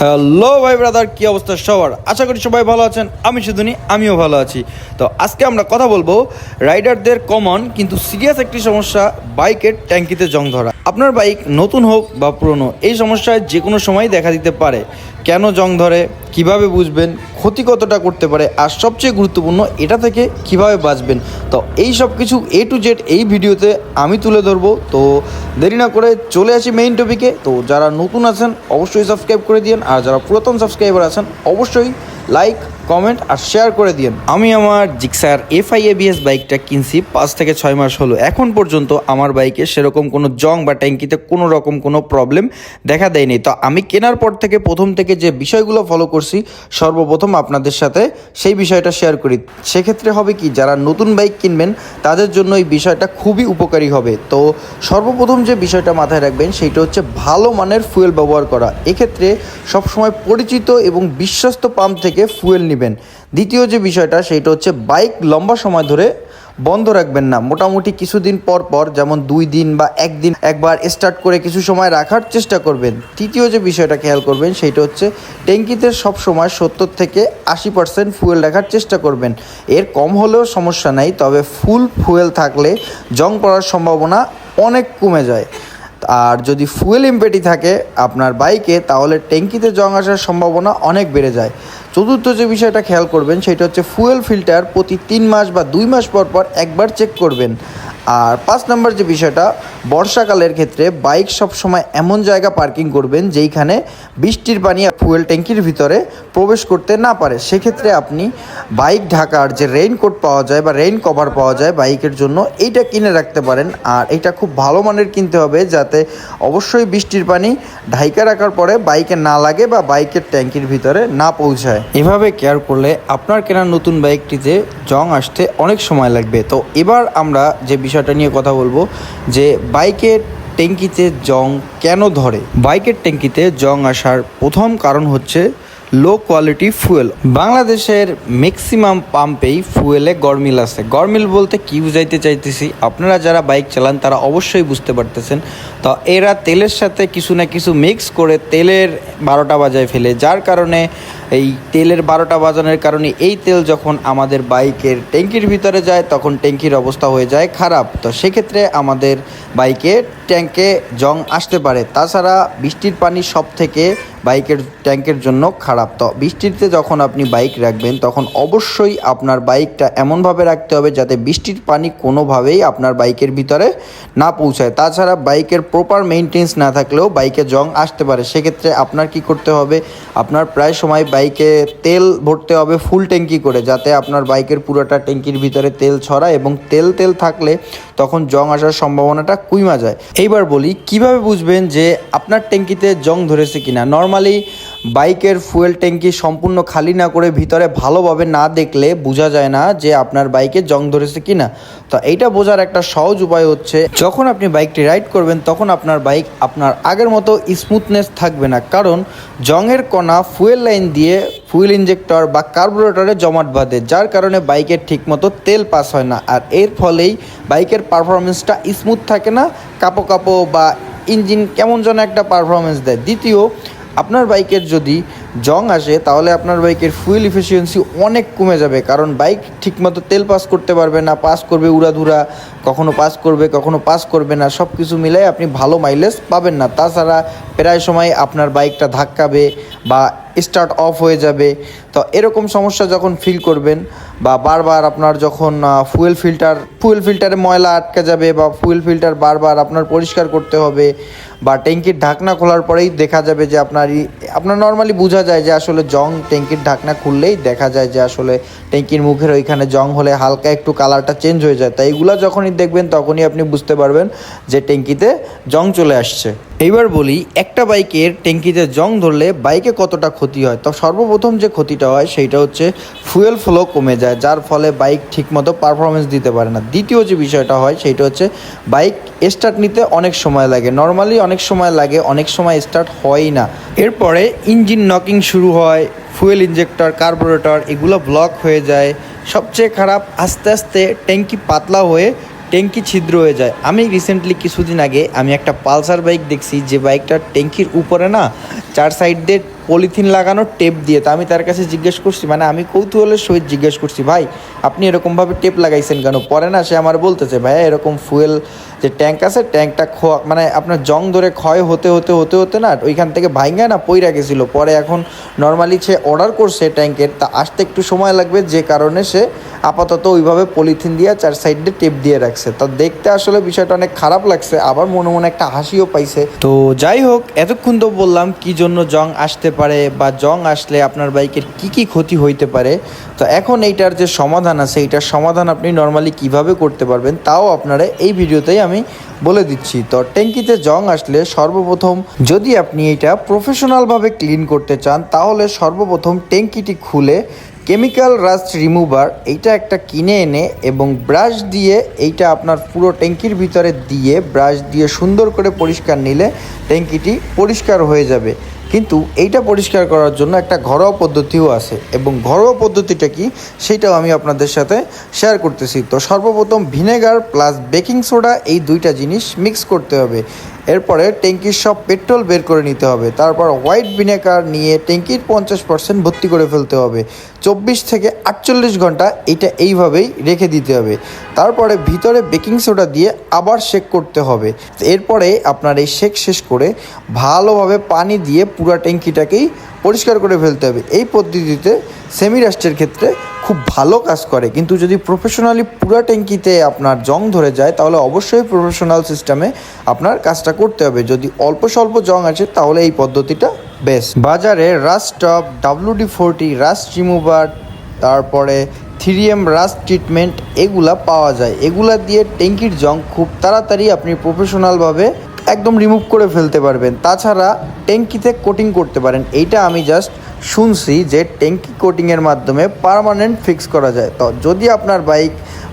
Hello ভাই brother, কি অবস্থা সবার? আশা করি সবাই ভালো আছেন, আমি শুধুনি আমিও ভালো আছি। তো আজকে আমরা কথা বলব রাইডারদের কমন কিন্তু সিরিয়াস একটি সমস্যা, বাইকের ট্যাঙ্কিতে জং ধরা। আপনার বাইক নতুন হোক বা পুরনো, এই সমস্যায় যে কোনো সময় দেখা দিতে পারে। কেন জং ধরে? কীভাবে বুঝবেন? ক্ষতি কতটা করতে পারে আর সবচেয়ে গুরুত্বপূর্ণ এটা থেকে কীভাবে বাঁচবেন। তো এই সব কিছু এ টু জেড এই ভিডিওতে আমি তুলে ধরবো। তো দেরি না করে চলে আসি মেইন টপিকে তো যারা নতুন আছেন, অবশ্যই সাবস্ক্রাইব করে দিন আর যারা পুরাতন সাবস্ক্রাইবার আছেন, অবশ্যই লাইক কমেন্ট আর শেয়ার করে দিন আমি আমার জিক্সার এফ আই এবিএস বাইকটা কিনছি পাঁচ থেকে ছয় মাস হলো। এখন পর্যন্ত আমার বাইকে সেরকম কোনো জং বা ট্যাঙ্কিতে কোনো রকম কোনো প্রবলেম দেখা দেয়নি। তো আমি কেনার পর থেকে প্রথম থেকে যে বিষয়গুলো ফলো করছি, সর্বপ্রথম আপনাদের সাথে সেই বিষয়টা শেয়ার করি। সেক্ষেত্রে হবে কি, যারা নতুন বাইক কিনবেন, তাদের জন্য এই বিষয়টা খুবই উপকারী হবে। তো সর্বপ্রথম যে বিষয়টা মাথায় রাখবেন সেইটা হচ্ছে ভালো মানের ফুয়েল ব্যবহার করা। এক্ষেত্রে সবসময় পরিচিত এবং বিশ্বস্ত পাম্প থেকে ফুয়েল নেবেন। দ্বিতীয় যে বিষয়টা, সেইটা হচ্ছে বাইক লম্বা সময় ধরে বন্ধ রাখবেন না। মোটামুটি কিছুদিন পর পর, যেমন দুই দিন বা একদিন একবার স্টার্ট করে কিছু সময় রাখার চেষ্টা করবেন। তৃতীয় যে বিষয়টা খেয়াল করবেন, সেইটা হচ্ছে ট্যাঙ্কিতে সব সময় সত্তর থেকে আশি পার্সেন্ট ফুয়েল রাখার চেষ্টা করবেন। এর কম হলেও সমস্যা নাই, তবে ফুল ফুয়েল থাকলে জং পড়ার সম্ভাবনা অনেক কমে যায়। আর যদি ফুয়েল ইম্পেটি থাকে আপনার বাইকে তাহলে ট্যাঙ্কিতে জং আসার সম্ভাবনা অনেক বেড়ে যায়। চতুর্থ যে বিষয়টা খেয়াল করবেন, সেটা হচ্ছে ফুয়েল ফিল্টার প্রতি তিন মাস বা দুই মাস পর পর একবার চেক করবেন। আর পাঁচ নম্বর যে বিষয়টা, বর্ষাকালের ক্ষেত্রে বাইক সবসময় এমন জায়গা পার্কিং করবেন যেইখানে বৃষ্টির পানি ফুয়েল ট্যাঙ্কির ভিতরে প্রবেশ করতে না পারে। সেক্ষেত্রে আপনি বাইক ঢাকার যে রেইনকোট পাওয়া যায় বা রেইন কভার পাওয়া যায় বাইকের জন্য, এইটা কিনে রাখতে পারেন। আর এটা খুব ভালো মানের কিনতে হবে যাতে অবশ্যই বৃষ্টির পানি ঢাইকা রাখার পরে বাইকে না লাগে বা বাইকের ট্যাঙ্কির ভিতরে না পৌঁছায়। এভাবে কেয়ার করলে আপনার কেনা নতুন বাইকটিতে জং আসতে অনেক সময় লাগবে। তো এবার আমরা যে বিষয়টা নিয়ে কথা বলব, যে বাইকের ট্যাঙ্কিতে জং কেন ধরে? বাইকের ট্যাঙ্কিতে জং আসার প্রথম কারণ হচ্ছে লো কোয়ালিটি ফুয়েল বাংলাদেশের ম্যাক্সিমাম পাম্পেই ফুয়েলে গরমিল আছে। গরমিল বলতে কি বুঝাইতে চাইতেছি? আপনারা যারা বাইক চালান, তারা অবশ্যই বুঝতে পারতেছেন। তো এরা তেলের সাথে কিছু না কিছু মিক্স করে তেলের বারোটা বাজায় ফেলে। যার কারণে এই তেলের বারোটা বাজানোর কারণে এই তেল যখন আমাদের বাইকের ট্যাঙ্কির ভিতরে যায়, তখন ট্যাঙ্কির অবস্থা হয়ে যায় খারাপ। তো সেক্ষেত্রে আমাদের বাইকে ট্যাঙ্কে জং আসতে পারে। তাছাড়া বৃষ্টির পানি সব থেকে বাইকের ট্যাঙ্কের জন্য খারাপ। তো বৃষ্টিতে যখন আপনি বাইক রাখবেন, তখন অবশ্যই আপনার বাইকটা এমনভাবে রাখতে হবে যাতে বৃষ্টির পানি কোনোভাবেই আপনার বাইকের ভিতরে না পৌঁছায়। তাছাড়া বাইকের প্রপার মেনটেন্স না থাকলেও বাইকে জং আসতে পারে। সেক্ষেত্রে আপনার কি করতে হবে? আপনার প্রায় সময় বাইকে তেল ভরতে হবে ফুল ট্যাঙ্কি করে, যাতে আপনার বাইকের পুরোটা ট্যাঙ্কির ভিতরে তেল ছড়ায় এবং তেল তেল থাকলে তখন জং আসার সম্ভাবনাটা কুইমা যায়। এইবার বলি, কীভাবে বুঝবেন যে আপনার ট্যাঙ্কিতে জং ধরেছে কিনা? নর্মালি বাইকের ফুয়েল ট্যাঙ্কি সম্পূর্ণ খালি না করে ভিতরে ভালোভাবে না দেখলে বোঝা যায় না যে আপনার বাইকে জং ধরেছে কিনা। তো এইটা বোঝার একটা সহজ উপায় হচ্ছে, যখন আপনি বাইকটি রাইড করবেন, তখন আপনার বাইক আপনার আগের মতো স্মুথনেস থাকবে না। কারণ জংয়ের কণা ফুয়েল লাইন দিয়ে ফুয়েল ইঞ্জেক্টর বা কার্বোরেটরে জমাট বাঁধে, যার কারণে বাইকের ঠিকমতো তেল পাস হয় না। আর এর ফলেই বাইকের পারফরমেন্সটা স্মুথ থাকে না, কাপো কাপো বা ইঞ্জিন কেমন যেন একটা পারফরমেন্স দেয়। দ্বিতীয় আপনার বাইকের যদি জং আসে, তাহলে আপনার বাইকের ফুয়েল ইফিসিয়েন্সি অনেক কমে যাবে। কারণ বাইক ঠিকমতো তেল পাস করতে পারবে না পাস করবে উড়াধুরা, কখনো পাস করবে, কখনো পাস করবে না সব কিছু মিলাই আপনি ভালো মাইলেজ পাবেন না। তাছাড়া প্রায় সময় আপনার বাইকটা ধাক্কাবে বা স্টার্ট অফ হয়ে যাবে। তো এরকম সমস্যা যখন ফিল করবেন বা বারবার আপনার যখন ফুয়েল ফিল্টার ফুয়েল ফিল্টারে ময়লা আটকে যাবে বা ফুয়েল ফিল্টার বারবার আপনার পরিষ্কার করতে হবে বা ট্যাঙ্কির ঢাকনা খোলার পরেই দেখা যাবে যে আপনার আপনার নর্মালি বোঝা যায় যে আসলে জং ট্যাঙ্কির ঢাকনা খুললেই দেখা যায় যে আসলে ট্যাঙ্কির মুখের ওইখানে জং হলে হালকা একটু কালারটা চেঞ্জ হয়ে যায়। তাই এগুলো যখনই দেখবেন তখনই আপনি বুঝতে পারবেন যে ট্যাঙ্কিতে জং চলে আসছে। এইবার বলি, একটা বাইকের ট্যাঙ্কিতে জং ধরলে বাইকে কতটা ক্ষতি হয়? তো সর্বপ্রথম যে ক্ষতিটা হয় সেইটা হচ্ছে ফুয়েল ফ্লো কমে যায়, যার ফলে বাইক ঠিকমতো পারফরমেন্স দিতে পারে না। দ্বিতীয় যে বিষয়টা হয়, সেইটা হচ্ছে বাইক স্টার্ট নিতে অনেক সময় লাগে। নর্মালি অনেক সময় লাগে, অনেক সময় স্টার্ট হয়ই না। এরপরে ইঞ্জিন নকিং শুরু হয় ফুয়েল ইঞ্জেক্টর কার্বোরেটর এগুলো ব্লক হয়ে যায়। সবচেয়ে খারাপ, আস্তে আস্তে ট্যাঙ্কি পাতলা হয়ে ট্যাঙ্কি ছিদ্র হয়ে যায়। আমি রিসেন্টলি কিছুদিন আগে, আমি একটা পালসার বাইক দেখছি, যে বাইকটার ট্যাঙ্কির উপরে না, চার সাইড দিয়ে পলিথিন লাগানো টেপ দিয়ে। তা আমি তার কাছে জিজ্ঞেস করছি মানে আমি কৌতূহলের সহিত জিজ্ঞেস করছি, ভাই, আপনি এরকমভাবে টেপ লাগাইছেন কেন? পরে না সে আমার বলতেছে, ভাইয়া, এরকম ফুয়েল যে ট্যাঙ্ক আছে, ট্যাঙ্কটা খোয়া মানে আপনার জং ধরে ক্ষয় হতে হতে হতে হতে না ওইখান থেকে ভাইঙ্গা না পইরা গেছিল। পরে এখন নর্মালি সে অর্ডার করছে ট্যাঙ্কের, তা আসতে একটু সময় লাগবে, যে কারণে সে আপাতত ওইভাবে পলিথিন দিয়ে চার সাইডে টেপ দিয়ে রাখছে। তা দেখতে আসলে বিষয়টা অনেক খারাপ লাগছে, আবার মনে মনে একটা হাসিও পাইছে। তো যাই হোক, এতক্ষণ তো বললাম কি জন্য জং আসতে পারে বা জং আসলে আপনার বাইকের কি কি ক্ষতি হইতে পারে, তো এখন এইটার যে সমাধান আছে, এইটার সমাধান আপনি নর্মালি কীভাবে করতে পারবেন তাও আপনারা এই ভিডিওতেই আমি বলে দিচ্ছি। তো ট্যাঙ্কিতে জং আসলে সর্বপ্রথম যদি আপনি এটা প্রফেশনালভাবে ক্লিন করতে চান, তাহলে সর্বপ্রথম ট্যাঙ্কিটি খুলে কেমিক্যাল রাস্ট রিমুভার এইটা একটা কিনে এনে এবং ব্রাশ দিয়ে এইটা আপনার পুরো ট্যাঙ্কির ভিতরে দিয়ে ব্রাশ দিয়ে সুন্দর করে পরিষ্কার নিলে ট্যাঙ্কিটি পরিষ্কার হয়ে যাবে। কিন্তু এইটা পরিষ্কার করার জন্য একটা ঘরোয়া পদ্ধতিও আছে। এবং ঘরোয়া পদ্ধতিটা কি? সেটাও আমি আপনাদের সাথে শেয়ার করতেছি। তো সর্বপ্রথম ভিনেগার প্লাস বেকিং সোডা এই দুইটা জিনিস মিক্স করতে হবে। এরপরে ট্যাঙ্কির সব পেট্রোল বের করে নিতে হবে। তারপর হোয়াইট ভিনেগার নিয়ে ট্যাঙ্কির পঞ্চাশ পার্সেন্ট ভর্তি করে ফেলতে হবে। চব্বিশ থেকে আটচল্লিশ ঘণ্টা এটা এইভাবেই রেখে দিতে হবে। তারপরে ভিতরে বেকিং সোডা দিয়ে আবার শেক করতে হবে। এরপরে আপনার এই শেক শেষ করে ভালোভাবে পানি দিয়ে পুরো ট্যাঙ্কিটাকেই পরিষ্কার করে ফেলতে হবে। এই পদ্ধতিতে সেমি রাস্টের ক্ষেত্রে খুব ভালো কাজ করে। কিন্তু যদি প্রফেশনালি পুরো ট্যাঙ্কিতে আপনার জং ধরে যায়, তাহলে অবশ্যই প্রফেশনাল সিস্টেমে আপনার কাজটা করতে হবে। যদি অল্প স্বল্প জং আছে, তাহলে এই পদ্ধতিটা বেস্ট বাজারে rust top WD forty rust remover তারপরে থ্রি এম রাস্ট ট্রিটমেন্ট এগুলা পাওয়া যায়। এগুলা দিয়ে ট্যাঙ্কির জং খুব তাড়াতাড়ি আপনি প্রফেশনালভাবে একদম রিমুভ করে ফেলতে পারবেন। তাছাড়া ট্যাঙ্কিতে কোটিং করতে পারেন। এইটা আমি জাস্ট শুনছি যে ট্যাঙ্কি কোটিংয়ের মাধ্যমে পারমানেন্ট ফিক্স করা যায়। তো যদি আপনার বাইক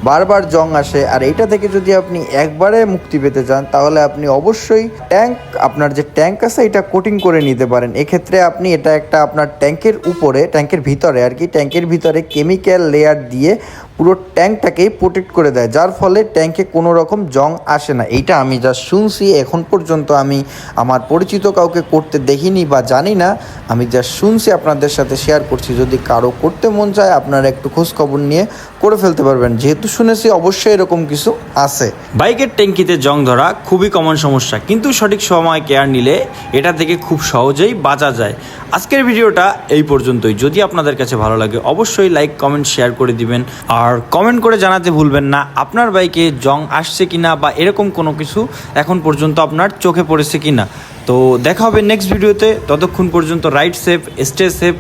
বারবার জং আসে, আর এটা থেকে যদি আপনি একবারে মুক্তি পেতে চান, তাহলে আপনি অবশ্যই ট্যাঙ্ক আপনার যে ট্যাঙ্ক আছে, এটা কোটিং করে নিতে পারেন। এক্ষেত্রে আপনি এটা একটা আপনার ট্যাঙ্কের উপরে ট্যাঙ্কের ভিতরে আর কি ট্যাঙ্কের ভিতরে কেমিক্যাল লেয়ার দিয়ে পুরো ট্যাঙ্কটাকেই প্রোটেক্ট করে দেয়, যার ফলে ট্যাঙ্কে কোনো রকম জং আসে না। এইটা আমি যা শুনছি, এখন পর্যন্ত আমি আমার পরিচিত কাউকে করতে দেখিনি বা জানি না। আমি যা শুনছি আপনাদের সাথে শেয়ার করছি, যদি কারও করতে মন চায়, আপনারা একটু খোঁজ খবর নিয়ে করে ফেলতে পারবেন। যেহেতু শুনেছি অবশ্যই এরকম কিছু আছে। বাইকের ট্যাঙ্কিতে জং ধরা খুবই কমন সমস্যা, কিন্তু সঠিক সময় কেয়ার নিলে এটা থেকে খুব সহজেই বাঁচা যায়। আজকের ভিডিওটা এই পর্যন্তই। যদি আপনাদের কাছে ভালো লাগে, অবশ্যই লাইক কমেন্ট শেয়ার করে দিবেন। আর কমেন্ট করে জানাতে ভুলবেন না। আপনার বাইকে জং আসছে কি না বা এরকম কোনো কিছু এখন পর্যন্ত আপনার চোখে পড়েছে কি না তো দেখা হবে নেক্সট ভিডিওতে ততক্ষণ পর্যন্ত রাইড সেফ স্টে সেফ